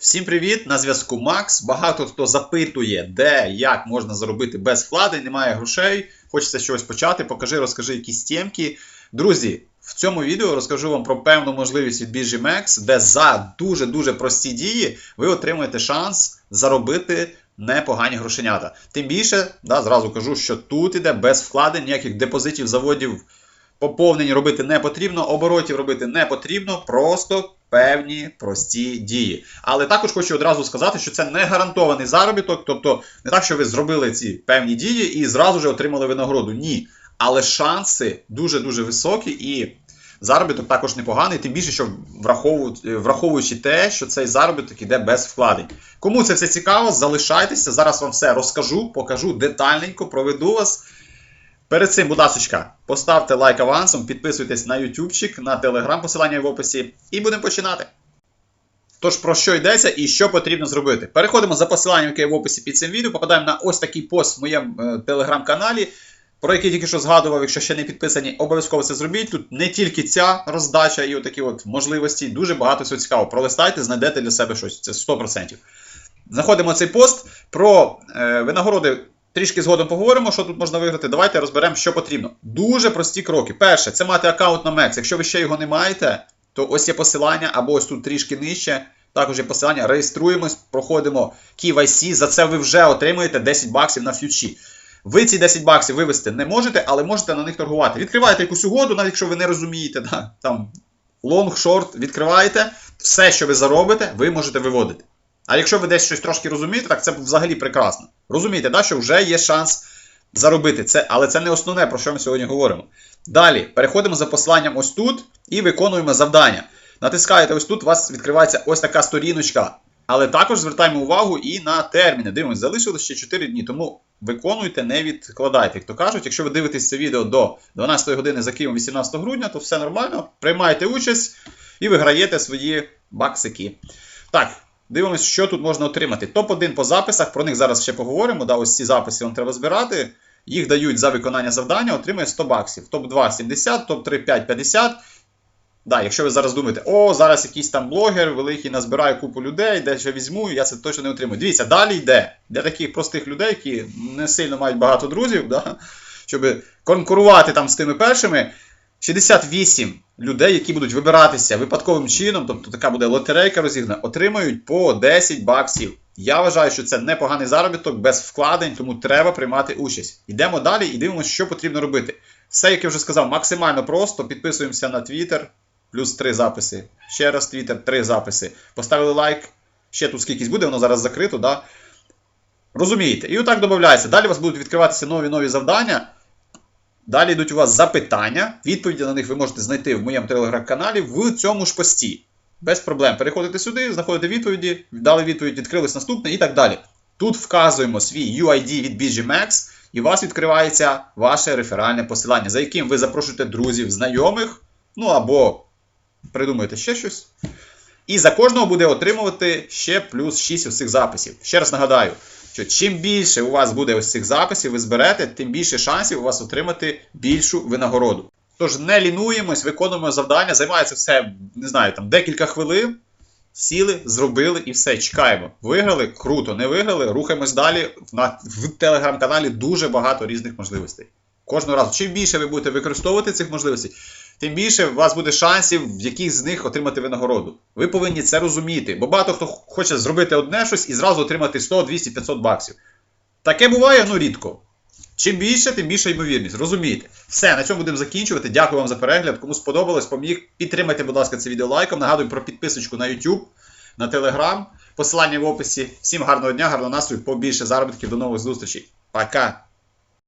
Всім привіт! На зв'язку Макс. Багато хто запитує, де, як можна заробити без вкладень, немає грошей. Хочеться щось почати. Покажи, розкажи якісь темки. Друзі, в цьому відео розкажу вам про певну можливість від MEX, де за дуже-дуже прості дії ви отримуєте шанс заробити непогані грошенята. Тим більше, да, зразу кажу, що тут іде без вкладень, ніяких депозитів, заводів, поповнень робити не потрібно, оборотів робити не потрібно, просто певні прості дії. Але також хочу одразу сказати, що це не гарантований заробіток, тобто не так, що ви зробили ці певні дії і зразу ж отримали винагороду. Ні. Але шанси дуже-дуже високі і. Заробіток також непоганий, тим більше, що враховуючи, враховуючи те, що цей заробіток іде без вкладень. Кому це все цікаво, залишайтеся. Зараз вам все розкажу, покажу детальненько, проведу вас. Перед цим, будь ласка, поставте лайк авансом, підписуйтесь на ютубчик, на телеграм, посилання в описі, і будемо починати. Тож, про що йдеться і що потрібно зробити? Переходимо за посиланням, яке є в описі під цим відео, попадаємо на ось такий пост в моєму е, телеграм-каналі, про який тільки що згадував, якщо ще не підписані, обов'язково це зробіть. Тут не тільки ця роздача і отакі от можливості, дуже багато всього цікавого. Пролистайте, знайдете для себе щось, це 100%. Знаходимо цей пост про е, винагороди. Трішки згодом поговоримо, що тут можна виграти. Давайте розберемо, що потрібно. Дуже прості кроки. Перше, це мати аккаунт на MEX. Якщо ви ще його не маєте, то ось є посилання, або ось тут трішки нижче. Також є посилання. Реєструємось, проходимо KYC. За це ви вже отримуєте 10 баксів на фьючі. Ви ці 10 баксів вивести не можете, але можете на них торгувати. Відкриваєте якусь угоду, навіть якщо ви не розумієте, да, там лонг, шорт, відкриваєте, все, що ви заробите, ви можете виводити. А якщо ви десь щось трошки розумієте, так це взагалі прекрасно. Розумієте, да, що вже є шанс заробити це, але це не основне, про що ми сьогодні говоримо. Далі переходимо за посиланням ось тут і виконуємо завдання. Натискаєте ось тут, у вас відкривається ось така сторіночка. Але також звертаємо увагу і на терміни. Дивимось, залишилось ще 4 дні, тому виконуйте, не відкладайте. Як то кажуть, якщо ви дивитесь це відео до 12 години за Києвом 18 грудня, то все нормально. Приймайте участь і виграєте свої баксики. Так, дивимось, що тут можна отримати. Топ-1 по записах, про них зараз ще поговоримо. Да, Ось ці записи вам треба збирати. Їх дають за виконання завдання, отримує 100 баксів. Топ-2 70, топ-3 5 50. Да, якщо ви зараз думаєте, о, зараз якийсь там блогер великий назбирає купу людей, де я візьму, я це точно не отримую. Дивіться, далі йде. Для таких простих людей, які не сильно мають багато друзів, да, щоб конкурувати там з тими першими. 68 людей, які будуть вибиратися випадковим чином, тобто така буде лотерейка розігнана, отримають по 10 баксів. Я вважаю, що це непоганий заробіток без вкладень, тому треба приймати участь. Йдемо далі і дивимося, що потрібно робити. Все, як я вже сказав, максимально просто. Підписуємося на Twitter, плюс 3 записи. Ще раз Twitter, 3 записи. Поставили лайк. Ще тут скількись буде, воно зараз закрито. Да? Розумієте? І отак додається. Далі у вас будуть відкриватися нові нові завдання. Далі йдуть у вас запитання. Відповіді на них ви можете знайти в моєму телеграм-каналі в цьому ж пості. Без проблем. Переходите сюди, знаходите відповіді, дали відповідь, відкрились наступне і так далі. Тут вказуємо свій UID від BGMax, і у вас відкривається ваше реферальне посилання, за яким ви запрошуєте друзів, знайомих, ну або придумаєте ще щось. І за кожного буде отримувати ще плюс 6 ось цих записів. Ще раз нагадаю, що чим більше у вас буде ось цих записів, ви зберете, тим більше шансів у вас отримати більшу винагороду. Тож не лінуємось, виконуємо завдання, займається все, не знаю, там декілька хвилин. Сіли, зробили і все, чекаємо. Виграли, круто, не виграли, рухаємось далі. На, в телеграм-каналі дуже багато різних можливостей. Кожного разу, чим більше ви будете використовувати цих можливостей, тим більше у вас буде шансів в яких з них отримати винагороду. Ви повинні це розуміти, бо багато хто хоче зробити одне щось і зразу отримати 100, 200, 500 баксів. Таке буває, ну рідко. Чим більше, тим більша ймовірність. Розумієте? Все, на цьому будемо закінчувати. Дякую вам за перегляд. Кому сподобалось, поміг. Підтримайте, будь ласка, це відео лайком. Нагадую про підписочку на YouTube, на Telegram. Посилання в описі. Всім гарного дня, гарного настрою, побільше заробітків. До нових зустрічей. Пока!